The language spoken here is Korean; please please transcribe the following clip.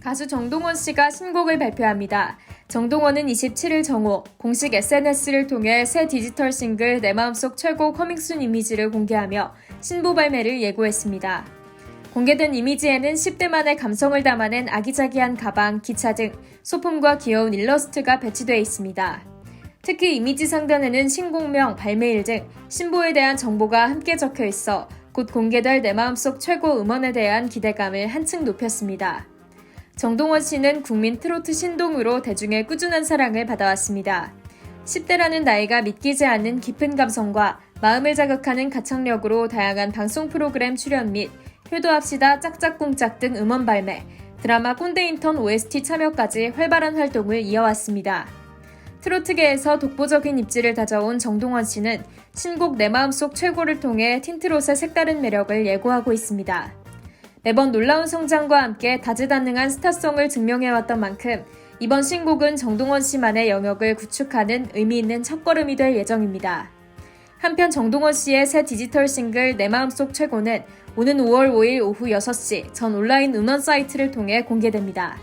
가수 정동원 씨가 신곡을 발표합니다. 정동원은 27일 정오 공식 SNS를 통해 새 디지털 싱글 내 마음속 최고 커밍순 이미지를 공개하며 신보 발매를 예고했습니다. 공개된 이미지에는 10대 만의 감성을 담아낸 아기자기한 가방, 기차 등 소품과 귀여운 일러스트가 배치되어 있습니다. 특히 이미지 상단에는 신곡명, 발매일 등 신보에 대한 정보가 함께 적혀 있어 곧 공개될 내 마음속 최고 음원에 대한 기대감을 한층 높였습니다. 정동원 씨는 국민 트로트 신동으로 대중의 꾸준한 사랑을 받아왔습니다. 10대라는 나이가 믿기지 않는 깊은 감성과 마음을 자극하는 가창력으로 다양한 방송 프로그램 출연 및 효도합시다 짝짝꿍짝 등 음원 발매, 드라마 꼰대 인턴 OST 참여까지 활발한 활동을 이어왔습니다. 트로트계에서 독보적인 입지를 다져온 정동원 씨는 신곡 내 마음속 최고를 통해 틴트롯의 색다른 매력을 예고하고 있습니다. 매번 놀라운 성장과 함께 다재다능한 스타성을 증명해왔던 만큼 이번 신곡은 정동원 씨만의 영역을 구축하는 의미 있는 첫걸음이 될 예정입니다. 한편 정동원 씨의 새 디지털 싱글 내 마음속 최고는 오는 5월 5일 오후 6시 전 온라인 음원 사이트를 통해 공개됩니다.